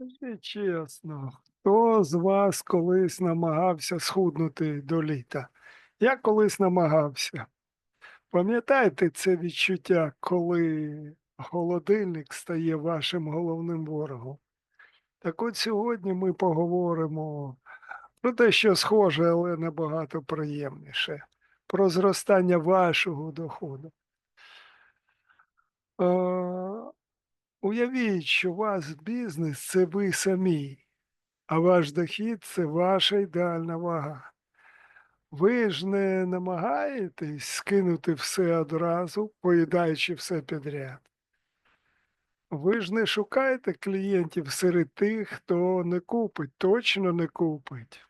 Скажіть чесно, хто з вас колись намагався схуднути до літа? Я колись намагався. Пам'ятаєте це відчуття, коли холодильник стає вашим головним ворогом? Так от сьогодні ми поговоримо про те, що схоже, але набагато приємніше, про зростання вашого доходу. Уявіть, що у вас бізнес це ви самі, а ваш дохід це ваша ідеальна вага. Ви ж не намагаєтесь скинути все одразу, поїдаючи все підряд. Ви ж не шукаєте клієнтів серед тих, хто не купить, точно не купить.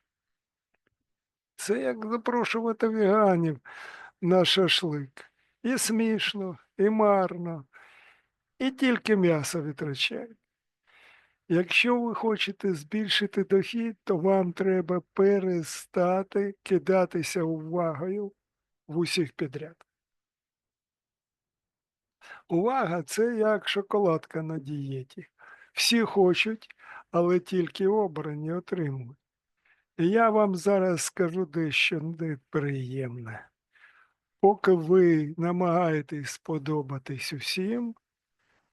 Це як запрошувати веганів на шашлик. І смішно, і марно, і тільки м'ясо витрачають. Якщо ви хочете збільшити дохід, то вам треба перестати кидатися увагою в усіх підряд. Увага це як шоколадка на дієті. Всі хочуть, але тільки обрані отримують. І я вам зараз скажу дещо неприємне. Поки ви намагаєтесь сподобатись усім,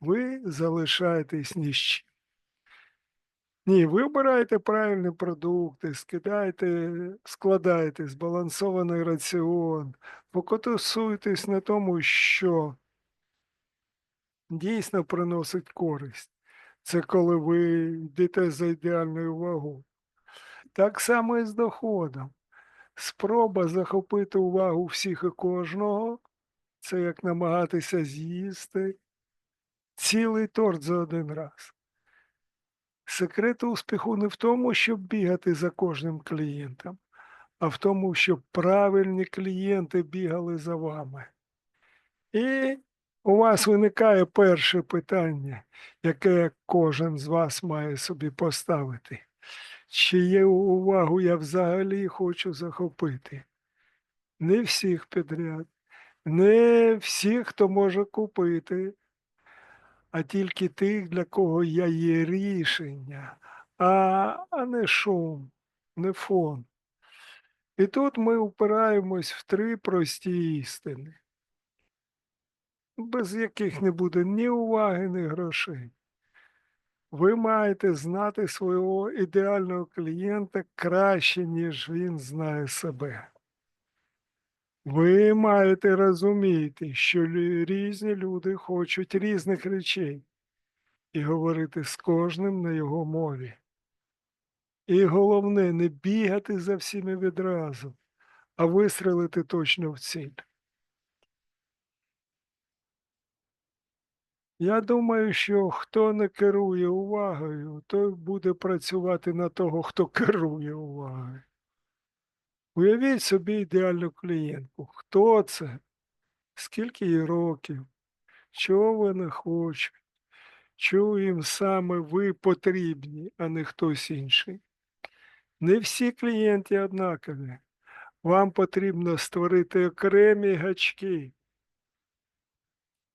ви залишаєтесь ні з чим. Ні, ви обираєте правильні продукти, скидаєте, складаєте збалансований раціон, фокусуєтесь на тому, що дійсно приносить користь. Це коли ви йдете за ідеальною вагою. Так само і з доходом. Спроба захопити увагу всіх і кожного це як намагатися з'їсти цілий торт за один раз. Секрет успіху не в тому, щоб бігати за кожним клієнтом, а в тому, щоб правильні клієнти бігали за вами. І у вас виникає перше питання, яке кожен з вас має собі поставити. Чиє увагу я взагалі хочу захопити? Не всіх підряд, не всіх, хто може купити, а тільки тих, для кого я є рішення, а, а не шум, не фон. І тут ми впираємось в три прості істини, без яких не буде ні уваги, ні грошей. Ви маєте знати свого ідеального клієнта краще, ніж він знає себе. Ви маєте розуміти, що різні люди хочуть різних речей і говорити з кожним на його мові. І головне, не бігати за всіми відразу, а вистрелити точно в ціль. Я думаю, що хто не керує увагою, той буде працювати на того, хто керує увагою. Уявіть собі ідеальну клієнтку. Хто це? Скільки їй років? Чого вона хоче? Чого їм саме ви потрібні, а не хтось інший? Не всі клієнти однакові. Вам потрібно створити окремі гачки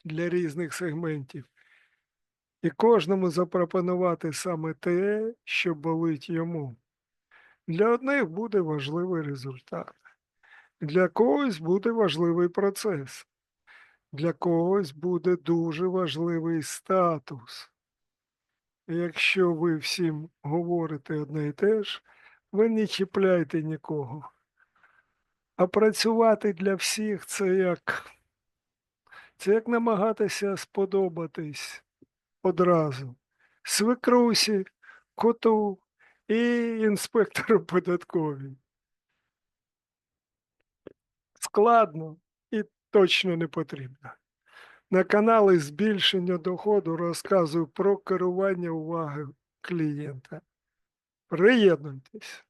для різних сегментів. І кожному запропонувати саме те, що болить йому. Для одних буде важливий результат, для когось буде важливий процес, для когось буде дуже важливий статус. Якщо ви всім говорите одне і те ж, ви не чіпляйте нікого. А працювати для всіх це як, це як намагатися сподобатись одразу свекрусі, коту і інспектору податковій. Складно і точно не потрібно. На каналі збільшення доходу розказую про керування уваги клієнта. Приєднуйтесь.